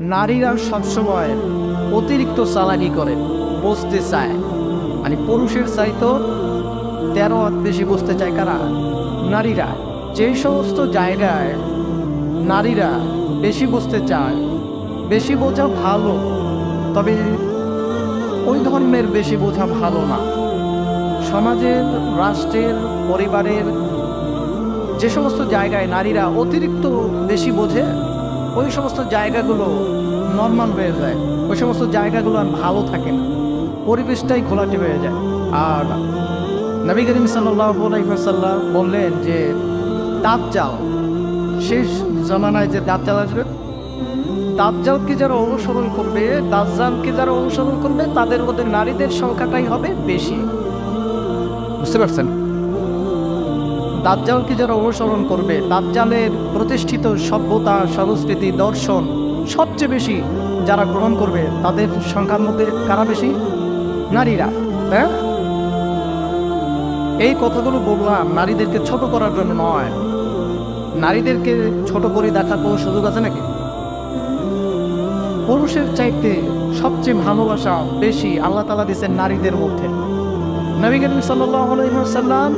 নারীরা সবসময় অতিরিক্ত চালাকি করে, বসতে চায়। মানে পুরুষের চাইতো তেরো হাত বেশি বসতে চায় কারা? নারীরা। যেই সমস্ত জায়গায় নারীরা বেশি বসতে চায়, বেশি বোঝা ভালো, তবে ওই ধর্মের বেশি বোঝা ভালো না। সমাজের, রাষ্ট্রের, পরিবারের যে সমস্ত জায়গায় নারীরা অতিরিক্ত বেশি বোঝে ওই সমস্ত জায়গাগুলো নর্মাল হয়ে যায়। ওই সমস্ত জায়গাগুলো আর ভালো থাকে না। পরিবেশটাই খোলাটে হয়ে যায়। আর নবী করিম সাল্লাহ বললেন যে দাঁত চাও শেষ জমানায় যে দাঁত চাল আসবে, দাজ্জালকে যারা অনুসরণ করবে, দাজ্জালকে যারা অনুসরণ করবে, তাদের মধ্যে নারীদের সংখ্যাটাই হবে বেশি। বুঝতে পারছেন? দাজ্জালকে যারা অনুসরণ করবে? দাজ্জালের প্রতিষ্ঠিত সভ্যতা, সংস্কৃতি, দর্শন সবচেয়ে বেশি যারা গ্রহণ করবে, তাদের সংখ্যার মধ্যে কারা বেশি? নারীরা হ্যাঁ এই কথাগুলো বললাম নারীদেরকে ছোট করার জন্য নয়। নারীদেরকে ছোট করে দেখার কোনো সুযোগ আছে নাকি? পুরুষের চাইতে সবচেয়ে ভালোবাসা বেশি আল্লাহ তালা দিচ্ছেন নারীদের মধ্যে। নবী সাল্লাম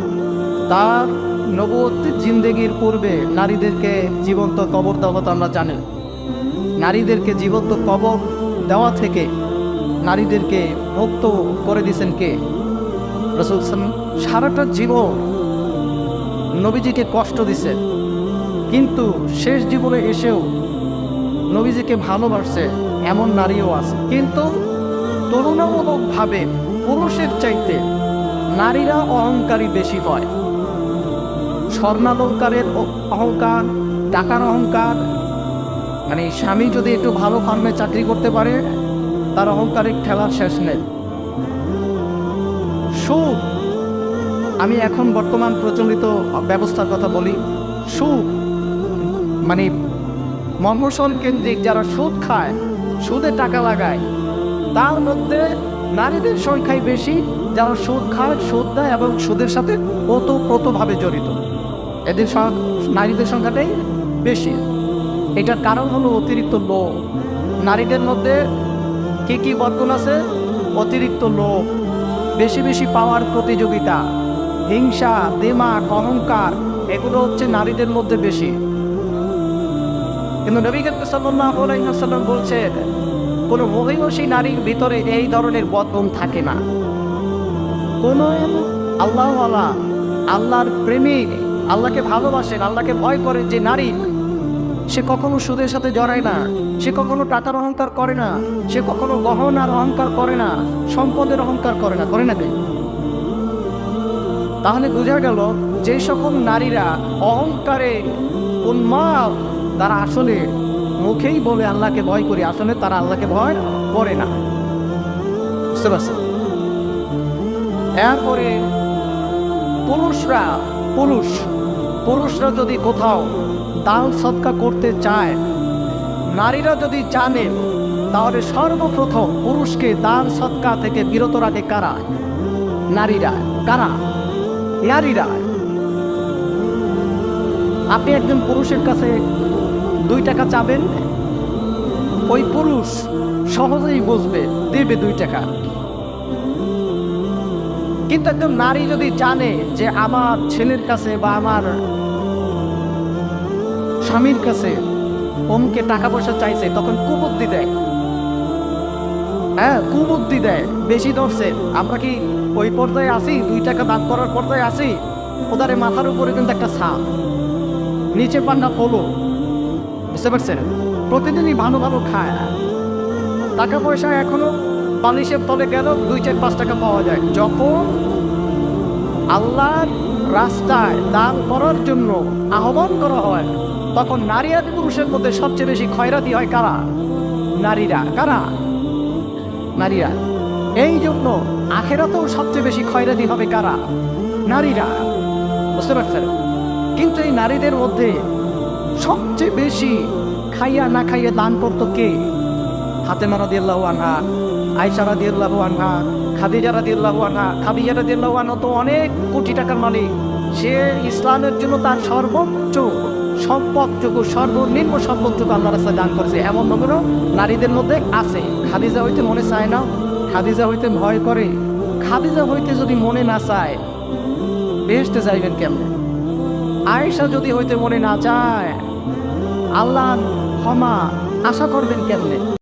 তার নবতী জিন্দেগির পূর্বে নারীদেরকে জীবন্ত কবর দেওয়া হতো, আমরা জানি। নারীদেরকে জীবন্ত কবর দেওয়া থেকে নারীদেরকে মুক্ত করে দিয়েছেন কে? রসুল সারাটা জীবন নবীজিকে কষ্ট দিছে কিন্তু শেষ জীবনে এসেও নবীজিকে ভালোবাসছে এমন নারীও আছে। কিন্তু তুলনামূলকভাবে পুরুষের চাইতে নারীরা অহংকারী বেশি হয়। স্বর্ণালঙ্কারের অহংকার, টাকার অহংকার। মানে স্বামী যদি একটু ভালো ফার্মে চাকরি করতে পারে, তার অহংকারের ঠেলার শেষ নেই। সুখ! আমি এখন বর্তমান প্রচলিত ব্যবস্থার কথা বলি। সুখ! মানে মর্মসন কেন্দ্রিক যারা সুদ খায়, সুদে টাকা লাগায়, তার মধ্যে নারীদের সংখ্যাই বেশি। যারা সুদ খায়, সুদ দেয় এবং সুদের সাথে ওতপ্রোতভাবে জড়িত। এদের নারীদের সংখ্যাটাই বেশি। এটার কারণ হলো অতিরিক্ত লোভ। নারীদের মধ্যে কী কী বর্তন আছে? অতিরিক্ত লোভ, বেশি বেশি পাওয়ার প্রতিযোগিতা, হিংসা দিমাগ অহংকার, এগুলো হচ্ছে নারীদের মধ্যে বেশি। কিন্তু নবী কাকু সাল্লাম বলছেন, কোনো মহিষী নারীর ভিতরে এই ধরনের বদন থাকে না। কোনো আল্লাহ আল্লাহর প্রেমিক আল্লাহকে ভালোবাসেন, আল্লাহকে ভয় করে যে নারী, সে কখনো সুদের সাথে জড়ায় না, সে কখনো টাকার অহংকার করে না, সে কখনো গহনার অহংকার করে না, সম্পদের অহংকার করে না করে না কে? তাহলে বোঝা গেল যে সকল নারীরা অহংকারে উন্মাদ, তারা আসলে মুখেই বলে আল্লাহকে ভয় করি, আসলে তারা আল্লাহকে ভয় করে না বুঝতে পারছেন এরপরে পুরুষরা, পুরুষ পুরুষরা যদি কোথাও দান সৎকা করতে চায়, নারীরা যদি জানে, তাহলে সর্বপ্রথম পুরুষকে দান সৎকা থেকে বিরত রাখে কারা? নারীরা। কারা? নারীরা। আপনি একজন পুরুষের কাছে দুই টাকা চাবেন? ওই পুরুষ সহজেই বুঝবে, দেবে দুই টাকা। কিন্তু একজন নারী যদি জানে যে আমার ছেলের কাছে বা আমার স্বামীর কাছে অমুকে টাকা পয়সা চাইছে, তখন কুবুদ্ধি দেয়। হ্যাঁ কুবুদ্ধি দেয়, বেশি ধরছে। আমরা কি ওই পর্যায়ে আসি দুই টাকা দান করার পর্যায়ে আসি ওদারে মাথার উপরে কিন্তু একটা ছাপ। নিচে পান্না পলো। বুঝতে পারছেন? প্রতিদিনই ভালো ভালো খায়। টাকা পয়সা এখনও বালিশের তলে গেল, দুই চার পাঁচ টাকা পাওয়া যায়। যখন আল্লাহর রাস্তায় দান করার জন্য আহ্বান করা হয়, তখন নারী আর পুরুষের মধ্যে সবচেয়ে বেশি ক্ষয়রাতি হয় কারা? নারীরা। কারা? নারীরা। এই জন্য আখেরাতেও সবচেয়ে বেশি ক্ষয়রাতি হবে কারা? নারীরা। বুঝতে পারছেন? কিন্তু এই নারীদের মধ্যে সবচেয়ে বেশি খাইয়া না খাইয়া দান করতো কে? হাতেমা রাদিয়াল্লাহু আনহা আয়সা রাদিয়াল্লাহু আনহা, খাদিজা রাদিয়াল্লাহু আনহা, খাদিজা রাদিয়াল্লাহু আনহা তো অনেক কোটি টাকার মালিক। সে ইসলামের জন্য তার সর্বোচ্চ সম্পদটুকু, সর্বনিম্ন সম্পদটুকু আল্লাহ রাস্তায় দান করেছে। এমন নমুনা নারীদের মধ্যে আছে। খাদিজা হইতে মনে চায় না, খাদিজা হইতে ভয় করে। খাদিজা হইতে যদি মনে না চায় বেহেস্তে যাইবেন কেমনে? আয়েশা যদি হইতে মনে না চায়, আল্লাহ ক্ষমা আশা করবেন কেমনে?